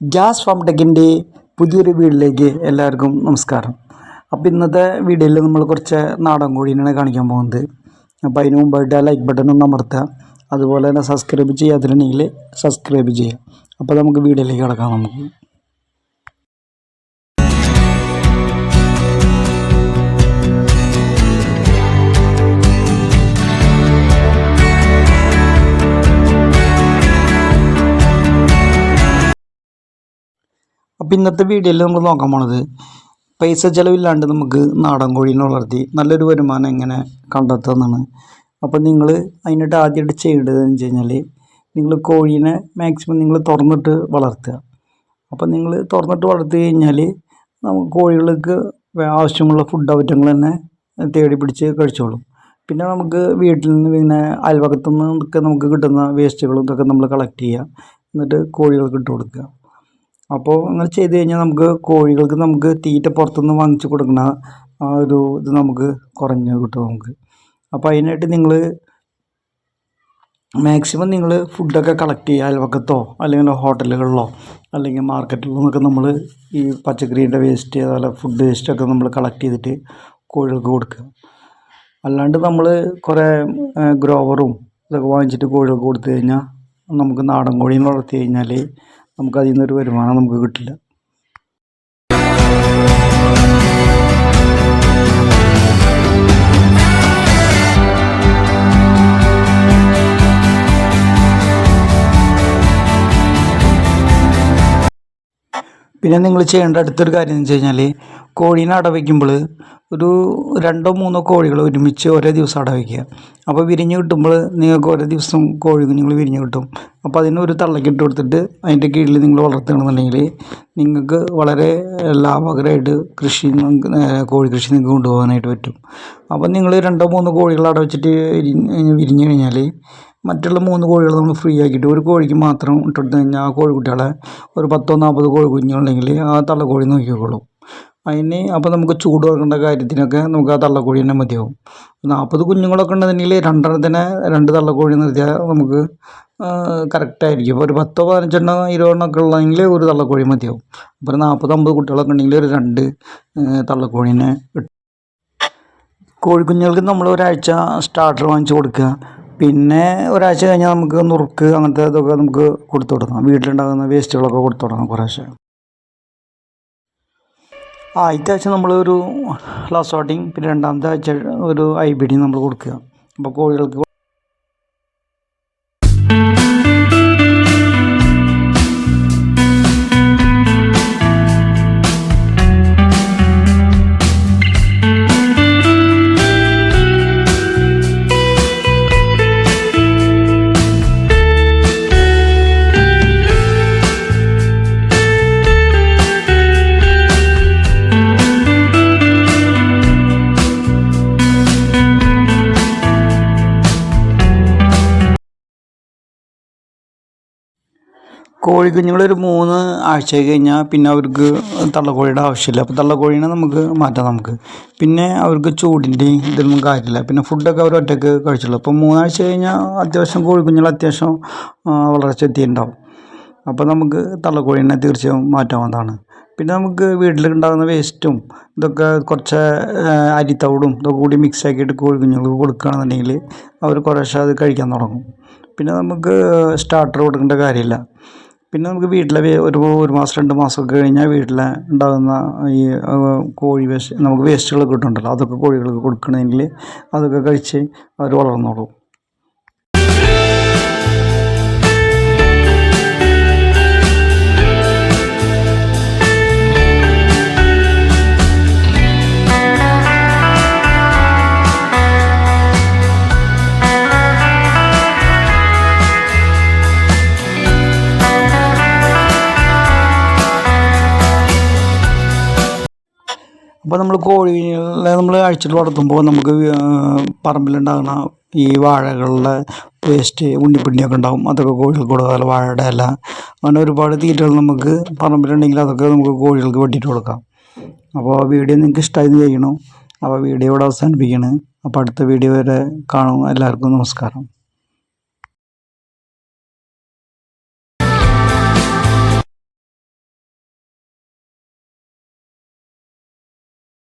Gas farm ടെക്കിന്റെ പുതിയൊരു വീട്ടിലേക്ക് എല്ലാവർക്കും നമസ്കാരം. അപ്പോൾ ഇന്നത്തെ വീഡിയോയിൽ നമ്മൾ കുറച്ച് നാടൻ കോഴീനെയാണ് കാണിക്കാൻ പോകുന്നത്. അപ്പോൾ അതിന് മുമ്പായിട്ട് ആ ലൈക്ക് ബട്ടൺ ഒന്ന് അമർത്തുക. അതുപോലെ തന്നെ സബ്സ്ക്രൈബ് ചെയ്യാത്തിട്ടുണ്ടെങ്കിൽ സബ്സ്ക്രൈബ് ചെയ്യുക. അപ്പോൾ നമുക്ക് വീഡിയോയിലേക്ക് കിടക്കാം നമുക്ക്. അപ്പോൾ ഇന്നത്തെ വീഡിയോയിൽ നമ്മൾ നോക്കാൻ പോണത് പൈസ ചിലവില്ലാണ്ട് നമുക്ക് നാടൻ കോഴീനെ വളർത്തി നല്ലൊരു വരുമാനം എങ്ങനെ കണ്ടെത്താമെന്നാണ് അപ്പോൾ നിങ്ങൾ അതിനായിട്ട് ആദ്യമായിട്ട് ചെയ്യേണ്ടതെന്ന് വെച്ച് കഴിഞ്ഞാൽ നിങ്ങൾ കോഴീനെ മാക്സിമം നിങ്ങൾ തുറന്നിട്ട് വളർത്തുക. അപ്പോൾ നിങ്ങൾ തുറന്നിട്ട് വളർത്തി കഴിഞ്ഞാൽ നമുക്ക് കോഴികൾക്ക് ആവശ്യമുള്ള ഫുഡ് ഐറ്റങ്ങൾ തന്നെ തേടി പിടിച്ച് കഴിച്ചോളും. പിന്നെ നമുക്ക് വീട്ടിൽ നിന്ന് പിന്നെ അയൽവക്കത്തു നിന്നൊക്കെ നമുക്ക് കിട്ടുന്ന വേസ്റ്റുകളൊക്കെ നമ്മൾ കളക്ട് ചെയ്യുക. എന്നിട്ട് കോഴികൾക്ക് ഇട്ട് കൊടുക്കുക. അപ്പോൾ അങ്ങനെ ചെയ്ത് കഴിഞ്ഞാൽ നമുക്ക് കോഴികൾക്ക് നമുക്ക് തീറ്റ പുറത്തുനിന്ന് വാങ്ങിച്ചു കൊടുക്കുന്ന ആ ഒരു ഇത് നമുക്ക് കുറഞ്ഞ് കിട്ടും നമുക്ക്. അപ്പോൾ അതിനായിട്ട് നിങ്ങൾ മാക്സിമം നിങ്ങൾ ഫുഡൊക്കെ കളക്ട് ചെയ്യുക. അയൽവക്കത്തോ അല്ലെങ്കിൽ ഹോട്ടലുകളിലോ അല്ലെങ്കിൽ മാർക്കറ്റിലോ നിന്നൊക്കെ നമ്മൾ ഈ പച്ചക്കറീന്റെ വേസ്റ്റ് അതുപോലെ ഫുഡ് വേസ്റ്റൊക്കെ നമ്മൾ കളക്ട് ചെയ്തിട്ട് കോഴികൾക്ക് കൊടുക്കുക. അല്ലാണ്ട് നമ്മൾ കുറേ ഗ്രോവറും ഇതൊക്കെ വാങ്ങിച്ചിട്ട് കോഴികൾക്ക് കൊടുത്തു കഴിഞ്ഞാൽ നമുക്ക് നാടൻ കോഴീനെ വളർത്തി കഴിഞ്ഞാൽ നമുക്ക് അതിൽ നിന്നൊരു വരുമാനം നമുക്ക് കിട്ടില്ല. പിന്നെ നിങ്ങൾ ചെയ്യേണ്ട അടുത്തൊരു കാര്യം എന്ന് വെച്ച് കഴിഞ്ഞാൽ കോഴീനെ അടവയ്ക്കുമ്പോൾ ഒരു രണ്ടോ മൂന്നോ കോഴികൾ ഒരുമിച്ച് ഒരേ ദിവസം അടവയ്ക്കുക അപ്പോൾ വിരിഞ്ഞ് കിട്ടുമ്പോൾ നിങ്ങൾക്ക് ഓരോ ദിവസം കോഴി കുഞ്ഞുങ്ങൾ വിരിഞ്ഞ് കിട്ടും. അപ്പോൾ അതിനൊരു തള്ളക്കിട്ട് കൊടുത്തിട്ട് അതിന്റെ കീഴിൽ നിങ്ങൾ വളർത്തുകയാണെന്നുണ്ടെങ്കിൽ നിങ്ങൾക്ക് വളരെ ലാഭകരമായിട്ട് കൃഷി കോഴി കൃഷി നിങ്ങൾക്ക് കൊണ്ടുപോകാനായിട്ട് പറ്റും. അപ്പോൾ നിങ്ങൾ രണ്ടോ മൂന്നോ കോഴികൾ അടവച്ചിട്ട് വിരിഞ്ഞ് കഴിഞ്ഞാൽ മറ്റുള്ള മൂന്ന് കോഴികൾ നമ്മൾ ഫ്രീ ആക്കിയിട്ട് ഒരു കോഴിക്ക് മാത്രം ഇട്ടുകൊടുത്തു കഴിഞ്ഞാൽ ആ കോഴിക്കുട്ടികളെ ഒരു പത്തോ നാൽപ്പതോ കോഴി കുഞ്ഞുണ്ടെങ്കിൽ ആ തള്ളക്കോഴി നോക്കിക്കോളും. അതിന് അപ്പോൾ നമുക്ക് ചൂട് വെക്കേണ്ട കാര്യത്തിനൊക്കെ നമുക്ക് ആ തള്ളക്കോഴി തന്നെ മതിയാവും. നാൽപ്പത് കുഞ്ഞുങ്ങളൊക്കെ ഉണ്ടെന്നുണ്ടെങ്കിൽ രണ്ടെണ്ണത്തിനെ രണ്ട് തള്ളക്കോഴി നിർത്തിയാൽ നമുക്ക് കറക്റ്റായിരിക്കും ഇപ്പോൾ ഒരു പത്തോ പതിനഞ്ചെണ്ണം ഇരുപതെണ്ണമൊക്കെ ഉള്ളതെങ്കിൽ ഒരു തള്ളക്കോഴി മതിയാവും. അപ്പോൾ ഒരു നാൽപ്പത് അമ്പത് കുട്ടികളൊക്കെ ഉണ്ടെങ്കിൽ ഒരു രണ്ട് തള്ളക്കോഴീനെ കിട്ടും കോഴിക്കുഞ്ഞുങ്ങൾക്ക് നമ്മൾ ഒരാഴ്ച സ്റ്റാർട്ടർ വാങ്ങിച്ച് കൊടുക്കുക. പിന്നെ ഒരാഴ്ച കഴിഞ്ഞാൽ നമുക്ക് നുറുക്ക് അങ്ങനത്തെ ഇതൊക്കെ നമുക്ക് കൊടുത്തു തുടങ്ങാം വീട്ടിലുണ്ടാകുന്ന വേസ്റ്റുകളൊക്കെ കൊടുത്തു തുടങ്ങാം കുറേശ്ശെ. ആദ്യത്തെ ആഴ്ച നമ്മളൊരു ലാസോട്ടിങ് പിന്നെ രണ്ടാമത്തെ ആഴ്ച ഒരു ഐ ബി ഡി നമ്മൾ കൊടുക്കുക. അപ്പോൾ കോഴികൾക്ക് കോഴിക്കുഞ്ഞുങ്ങളൊരു മൂന്ന് ആഴ്ച കഴിഞ്ഞാൽ പിന്നെ അവർക്ക് തള്ളക്കോഴിയുടെ ആവശ്യമില്ല. അപ്പോൾ തള്ളക്കോഴീനെ നമുക്ക് മാറ്റാം നമുക്ക്. പിന്നെ അവർക്ക് ചൂടിന്റെയും ഇതൊന്നും കാര്യമില്ല. പിന്നെ ഫുഡൊക്കെ അവർ ഒറ്റയ്ക്ക് കഴിച്ചുള്ളൂ. അപ്പോൾ മൂന്നാഴ്ച കഴിഞ്ഞാൽ അത്യാവശ്യം കോഴിക്കുഞ്ഞുങ്ങൾ അത്യാവശ്യം വളർച്ച എത്തിയിട്ടുണ്ടാവും. അപ്പോൾ നമുക്ക് തള്ളക്കോഴീനെ തീർച്ചയായും മാറ്റാവുന്നതാണ്. പിന്നെ നമുക്ക് വീട്ടിൽ ഉണ്ടാകുന്ന വേസ്റ്റും ഇതൊക്കെ കുറച്ച് അരിത്തവിടും ഇതൊക്കെ കൂടി മിക്സ് ആക്കിയിട്ട് കോഴിക്കുഞ്ഞുങ്ങൾക്ക് കൊടുക്കുകയാണെന്നുണ്ടെങ്കിൽ അവർ കുറേശ്ശെ അത് കഴിക്കാൻ തുടങ്ങും. പിന്നെ നമുക്ക് സ്റ്റാർട്ടർ കൊടുക്കേണ്ട കാര്യമില്ല. പിന്നെ നമുക്ക് വീട്ടിലെ ഒരു ഒരു മാസം രണ്ട് മാസമൊക്കെ കഴിഞ്ഞാൽ വീട്ടിലെ ഉണ്ടാകുന്ന ഈ കോഴി വേസ്റ്റ് നമുക്ക് വേസ്റ്റുകളൊക്കെ കിട്ടുന്നുണ്ടല്ലോ. അതൊക്കെ കോഴികൾക്ക് കൊടുക്കണമെങ്കിൽ അതൊക്കെ കഴിച്ച് അവർ വളർന്നോളും. അപ്പോൾ നമ്മൾ കോഴികളെ നമ്മൾ അഴിച്ചിട്ട് വളർത്തുമ്പോൾ നമുക്ക് പറമ്പിലുണ്ടാകുന്ന ഈ വാഴകളുടെ വേസ്റ്റ് ഉണ്ണിപ്പിണ്ടിയൊക്കെ ഉണ്ടാകും അതൊക്കെ കോഴികൾക്ക് കൊടുക്കാതെ വാഴയുടെ ഇല. അങ്ങനെ ഒരുപാട് തീറ്റകൾ നമുക്ക് പറമ്പിലുണ്ടെങ്കിൽ അതൊക്കെ നമുക്ക് കോഴികൾക്ക് വെട്ടിയിട്ട് കൊടുക്കാം. അപ്പോൾ വീഡിയോ നിങ്ങൾക്ക് ഇഷ്ടമായി ചെയ്യണം അപ്പോൾ വീഡിയോ ഇവിടെ അവസാനിപ്പിക്കുകയാണ്. അപ്പോൾ അടുത്ത വീഡിയോ വരെ കാണും. എല്ലാവർക്കും നമസ്കാരം.